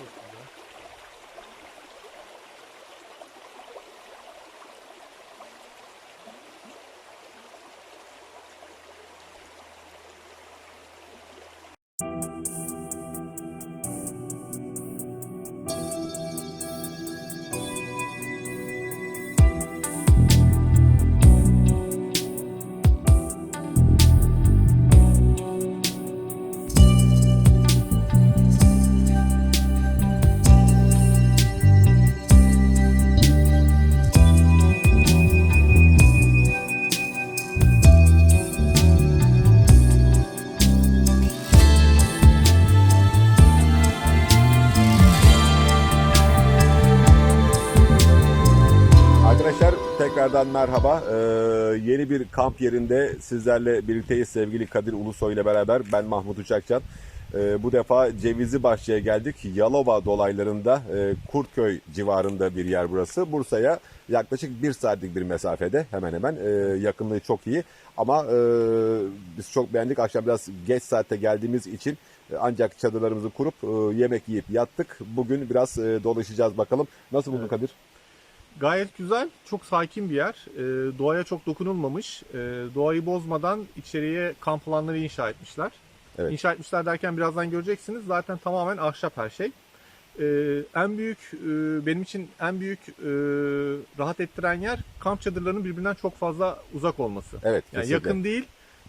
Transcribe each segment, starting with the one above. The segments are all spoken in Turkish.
Çok güzel. Arkadaşlar tekrardan merhaba. Ee, yeni bir kamp yerinde sizlerle birlikteyiz sevgili Kadir Ulusoy ile beraber. Ben Mahmut Uçakcan. Ee, bu defa Cevizli Bahçe'ye geldik. Yalova dolaylarında e, Kurtköy civarında bir yer burası. Bursa'ya yaklaşık bir saatlik bir mesafede hemen hemen e, yakınlığı çok iyi. Ama e, biz çok beğendik. Akşam biraz geç saatte geldiğimiz için e, ancak çadırlarımızı kurup e, yemek yiyip yattık. Bugün biraz e, dolaşacağız bakalım. Nasıl buldun Evet. Kadir? Gayet güzel, çok sakin bir yer. Ee, doğaya çok dokunulmamış. Ee, doğayı bozmadan içeriye kamp alanları inşa etmişler. Evet. İnşa etmişler derken birazdan göreceksiniz. Zaten tamamen ahşap her şey. Ee, en büyük, e, benim için en büyük e, rahat ettiren yer kamp çadırlarının birbirinden çok fazla uzak olması. Evet, Yani kesinlikle. yakın değil.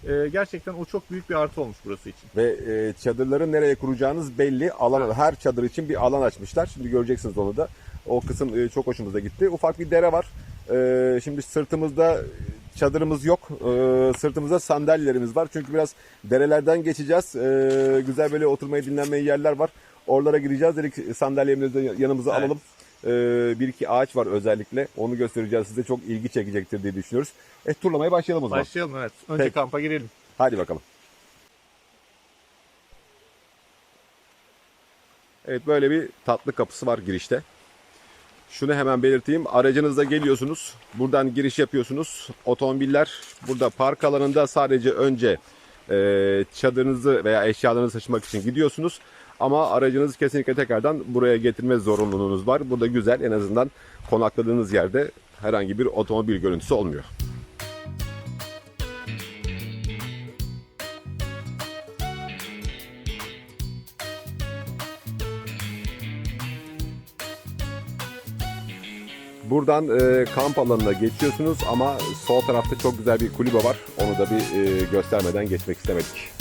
Ee, gerçekten o çok büyük bir artı olmuş burası için. Ve e, çadırları nereye kuracağınız belli. Alan her çadır için bir alan açmışlar. Şimdi göreceksiniz onu da. O kısım e, çok hoşumuza gitti. Ufak bir dere var. E, şimdi sırtımızda çadırımız yok. E, sırtımızda sandalyelerimiz var. Çünkü biraz derelerden geçeceğiz. Güzel böyle oturmaya dinlenmeye yerler var. Oralara gireceğiz. Dedik sandalyemizi yanımıza Evet. alalım. Bir iki ağaç var özellikle. Onu göstereceğiz size. Çok ilgi çekecektir diye düşünüyoruz. E, turlamaya başlayalım o zaman. Başlayalım evet. Önce Peki. kampa girelim. Hadi bakalım. Evet böyle bir tatlı kapısı var girişte. Şunu hemen belirteyim. Aracınızla geliyorsunuz. Buradan giriş yapıyorsunuz. Otomobiller burada park alanında sadece önce e, çadırınızı veya eşyalarınızı taşımak için gidiyorsunuz. Ama aracınızı kesinlikle tekrardan buraya getirme zorunluluğunuz var. Burada güzel en azından konakladığınız yerde herhangi bir otomobil görüntüsü olmuyor. Buradan e, kamp alanına geçiyorsunuz ama sol tarafta çok güzel bir kulübe var. Onu da bir e, göstermeden geçmek istemedik.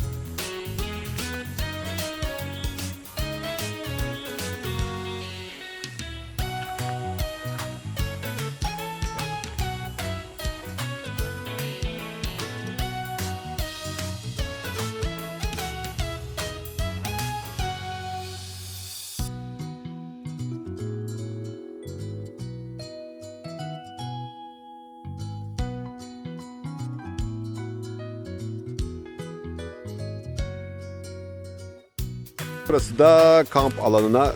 Burası da kamp alanına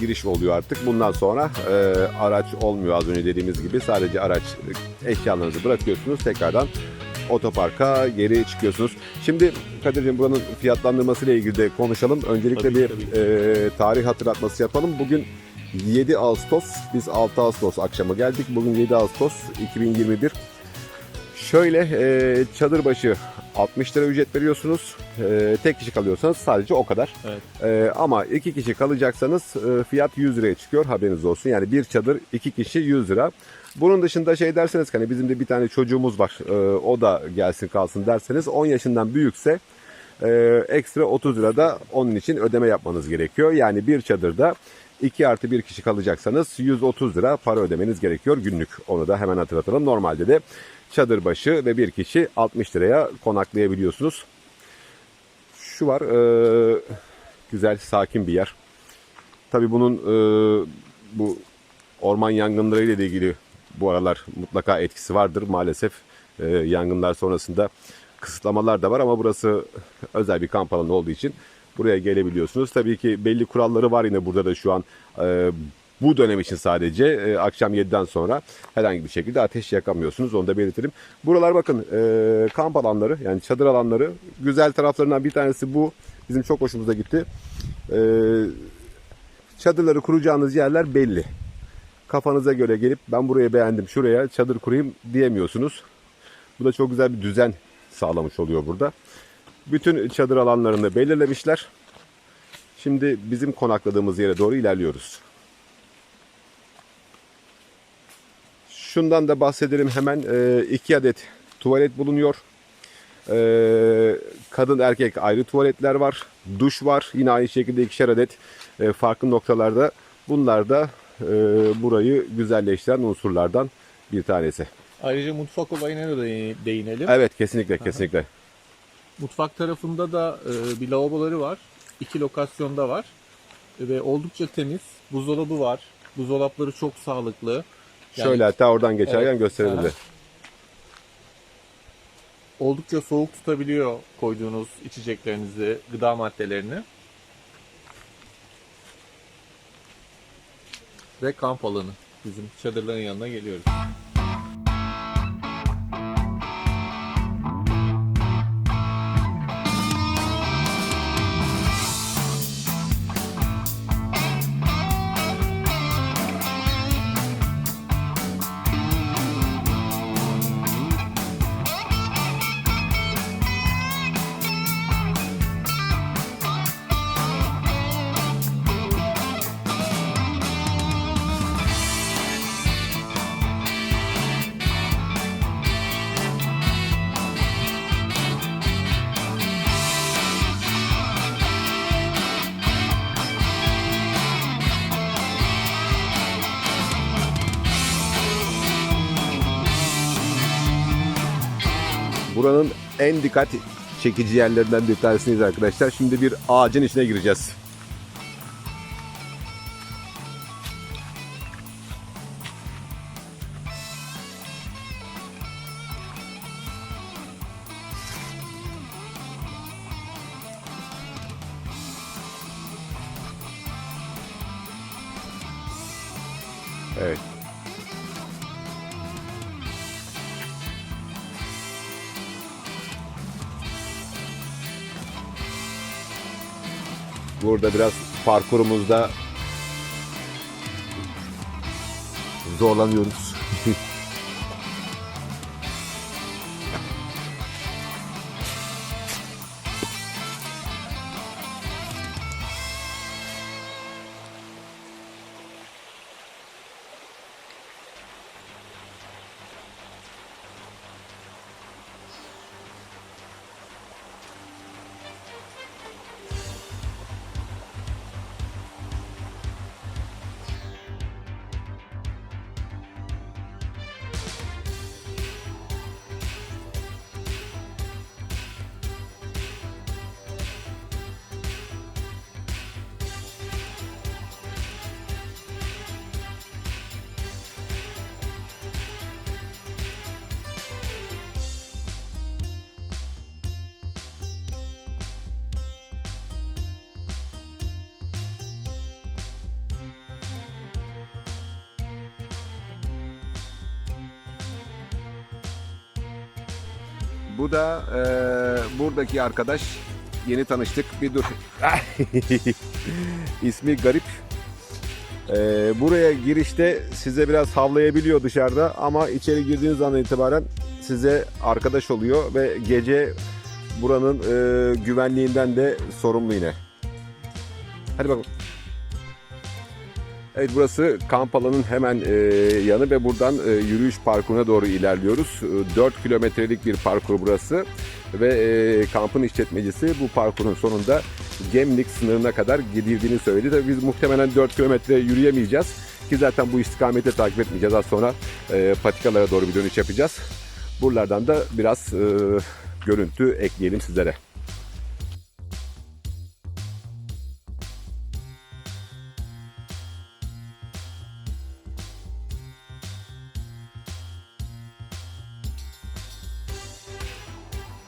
giriş oluyor artık. Bundan sonra e, araç olmuyor az önce dediğimiz gibi. Sadece araç e, eşyalarınızı bırakıyorsunuz. Tekrardan otoparka geri çıkıyorsunuz. Şimdi Kadir'cim buranın fiyatlandırması ile ilgili de konuşalım. Öncelikle Tabii, bir tabii. e, tarih hatırlatması yapalım. Bugün 7 Ağustos, biz 6 Ağustos akşamı geldik. Bugün 7 Ağustos 2021. Şöyle e, çadır başı 60 lira ücret veriyorsunuz. E, tek kişi kalıyorsanız sadece o kadar. Evet. E, ama iki kişi kalacaksanız e, fiyat 100 liraya çıkıyor haberiniz olsun. Yani bir çadır iki kişi 100 lira. Bunun dışında şey derseniz hani bizim de bir tane çocuğumuz var e, o da gelsin kalsın derseniz 10 yaşından büyükse e, ekstra 30 lira da onun için ödeme yapmanız gerekiyor. Yani bir çadırda 2 artı bir kişi kalacaksanız 130 lira para ödemeniz gerekiyor günlük. Onu da hemen hatırlatalım. Normalde de çadır başı ve bir kişi 60 liraya konaklayabiliyorsunuz. Şu var e, güzel sakin bir yer. Tabii bunun e, bu orman yangınları ile ilgili bu aralar mutlaka etkisi vardır. Maalesef e, yangınlar sonrasında kısıtlamalar da var ama burası özel bir kamp alanı olduğu için buraya gelebiliyorsunuz. Tabii ki belli kuralları var yine burada da şu an e, bu dönem için sadece e, akşam 7'den sonra herhangi bir şekilde ateş yakamıyorsunuz. Onu da belirtelim. Buralar bakın e, kamp alanları yani çadır alanları. Güzel taraflarından bir tanesi bu. Bizim çok hoşumuza gitti. E, Çadırları kuracağınız yerler belli. Kafanıza göre gelip ben burayı beğendim şuraya çadır kurayım diyemiyorsunuz. Bu da çok güzel bir düzen sağlamış oluyor burada. Bütün çadır alanlarını belirlemişler. Şimdi bizim konakladığımız yere doğru ilerliyoruz. Şundan da bahsedelim hemen. Ee, iki adet tuvalet bulunuyor. Ee, kadın erkek ayrı tuvaletler var. Duş var. Yine aynı şekilde ikişer adet e, farklı noktalarda. Bunlar da e, burayı güzelleştiren unsurlardan bir tanesi. Ayrıca mutfak olayına da değ- değinelim. Evet kesinlikle kesinlikle. Mutfak tarafında da e, bir lavaboları var. İki lokasyonda var. Ve oldukça temiz. Buzdolabı var. Buzdolapları çok sağlıklı. Yani Şöyle hatta oradan geçerken Evet. gösterelim de. Oldukça soğuk tutabiliyor koyduğunuz içeceklerinizi, gıda maddelerini. Ve kamp alanı. Bizim çadırların yanına geliyoruz. Buranın en dikkat çekici yerlerinden bir tanesindeyiz arkadaşlar. Şimdi bir ağacın içine gireceğiz. Burada biraz parkurumuzda zorlanıyoruz. Bu da eee, buradaki arkadaş. Yeni tanıştık. Bir dur. İsmi garip. Eee, buraya girişte size biraz havlayabiliyor dışarıda ama içeri girdiğiniz andan itibaren size arkadaş oluyor ve gece buranın eee, güvenliğinden de sorumlu yine. Hadi bakalım. Evet burası kamp alanının hemen e, yanı ve buradan e, yürüyüş parkuruna doğru ilerliyoruz. E, 4 kilometrelik bir parkur burası ve e, kampın işletmecisi bu parkurun sonunda Gemlik sınırına kadar gidildiğini söyledi. Tabii biz muhtemelen 4 kilometre yürüyemeyeceğiz ki zaten bu istikameti takip etmeyeceğiz. Az sonra e, patikalara doğru bir dönüş yapacağız. Buralardan da biraz e, görüntü ekleyelim sizlere.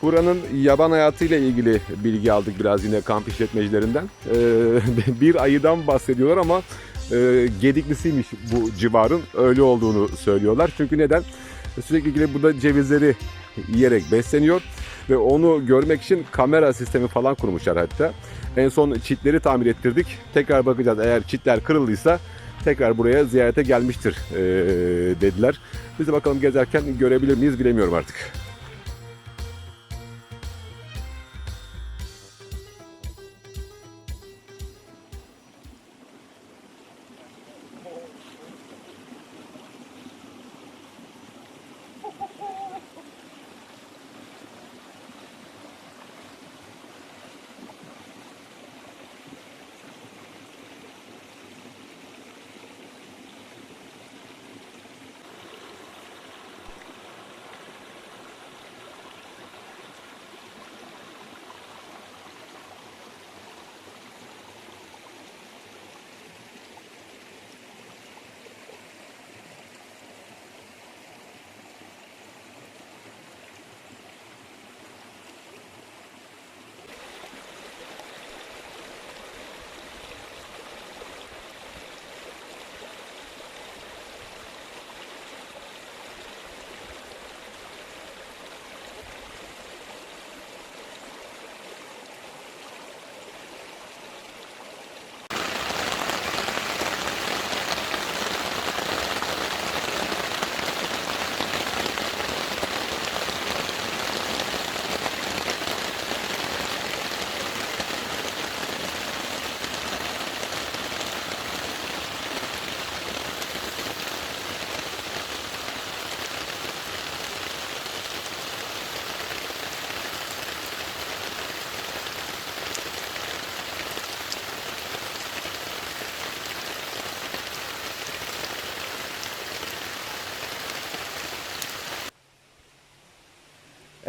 Buranın yaban hayatıyla ilgili bilgi aldık biraz yine kamp işletmecilerinden. Ee, bir ayıdan bahsediyorlar ama e, gediklisiymiş bu civarın öyle olduğunu söylüyorlar. Çünkü neden? Sürekli ilgili burada cevizleri yiyerek besleniyor Ve onu görmek için kamera sistemi falan kurmuşlar hatta. En son çitleri tamir ettirdik. Tekrar bakacağız. Eğer çitler kırıldıysa tekrar buraya ziyarete gelmiştir ee, dediler. Biz de bakalım gezerken görebilir miyiz bilemiyorum artık.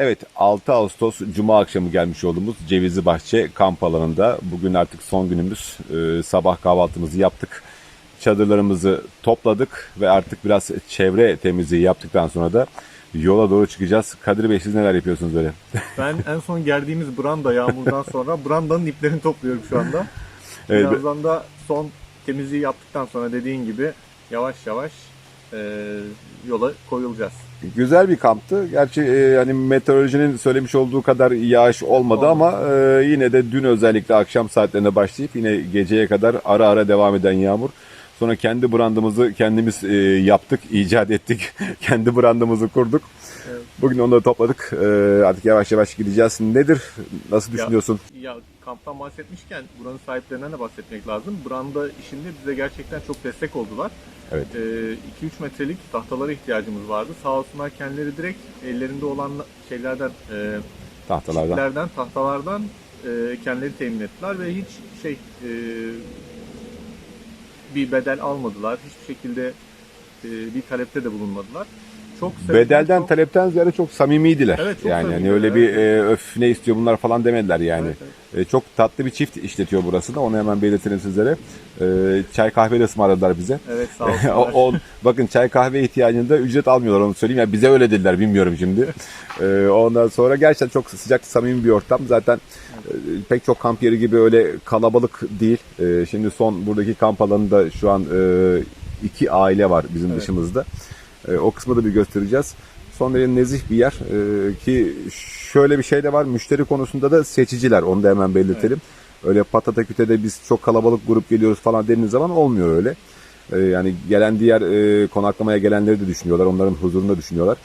Evet 6 Ağustos Cuma akşamı gelmiş olduğumuz Cevizli Bahçe kamp alanında. Bugün artık son günümüz. Ee, sabah kahvaltımızı yaptık. Çadırlarımızı topladık ve artık biraz çevre temizliği yaptıktan sonra da yola doğru çıkacağız. Kadir Bey siz neler yapıyorsunuz böyle? Ben en son gerdiğimiz branda yağmurdan sonra brandanın iplerini topluyorum şu anda. Evet, Birazdan da son temizliği yaptıktan sonra dediğin gibi yavaş yavaş e, yola koyulacağız. Güzel bir kamptı. Gerçi e, hani meteorolojinin söylemiş olduğu kadar yağış olmadı Olmadı. ama e, yine de dün özellikle akşam saatlerinde başlayıp yine geceye kadar ara ara devam eden yağmur. Sonra kendi brandımızı kendimiz e, yaptık, icat ettik. kendi brandımızı kurduk. Evet. Bugün onları topladık. E, artık yavaş yavaş gideceğiz. Nedir? Nasıl düşünüyorsun? Ya kamptan bahsetmişken buranın sahiplerinden de bahsetmek lazım. Branda işinde bize gerçekten çok destek oldular. Evet. E, 2-3 metrelik tahtalara ihtiyacımız vardı. Sağ olsunlar kendileri direkt ellerinde olan şeylerden, e, Tahtalardan. tahtalardan e, kendileri temin ettiler ve hiç şey e, bir bedel almadılar. Hiçbir şekilde e, bir talepte de bulunmadılar. Çok sevdim, Bedelden çok- talepten ziyade çok samimiydiler. Evet, çok yani hani öyle bir e, öf ne istiyor bunlar falan demediler yani. Evet, evet. E, çok tatlı bir çift işletiyor burası da onu hemen belirtelim sizlere. E, çay kahve de ısmarladılar bize. Evet sağ o, olsunlar. o- bakın çay kahve ihtiyacında ücret almıyorlar onu söyleyeyim. Yani bize öyle dediler bilmiyorum şimdi. E, ondan sonra gerçekten çok sıcak samimi bir ortam. Zaten e, pek çok kamp yeri gibi öyle kalabalık değil. E, şimdi son buradaki kamp alanında şu an e, iki aile var bizim Evet. dışımızda. E, o kısmı da bir göstereceğiz. Son derece nezih bir yer E, ki şöyle bir şey de var müşteri konusunda da seçiciler onu da hemen belirtelim. Öyle patata kütede biz çok kalabalık grup geliyoruz falan dediğiniz zaman olmuyor öyle. E, yani gelen diğer e, konaklamaya gelenleri de düşünüyorlar. Onların huzurunu da düşünüyorlar.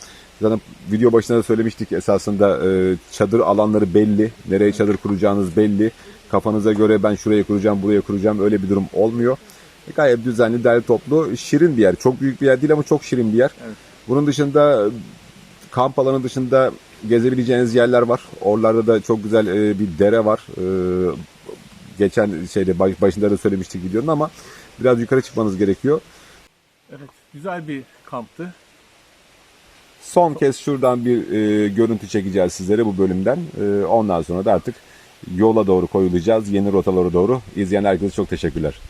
Zaten video başında da söylemiştik esasında e, çadır alanları belli. Nereye çadır kuracağınız belli. Kafanıza göre ben şuraya kuracağım, buraya kuracağım öyle bir durum olmuyor. Gayet düzenli, derli toplu, şirin bir yer. Çok büyük bir yer değil ama çok şirin bir yer. Evet. Bunun dışında kamp alanı dışında gezebileceğiniz yerler var. Oralarda da çok güzel e, bir dere var. E, geçen şeyde baş- başında da söylemiştik videonun ama biraz yukarı çıkmanız gerekiyor. Evet, güzel bir kamptı. Son kez şuradan bir e, görüntü çekeceğiz sizlere bu bölümden. E, ondan sonra da artık yola doğru koyulacağız. Yeni rotalara doğru. İzleyen herkese çok teşekkürler.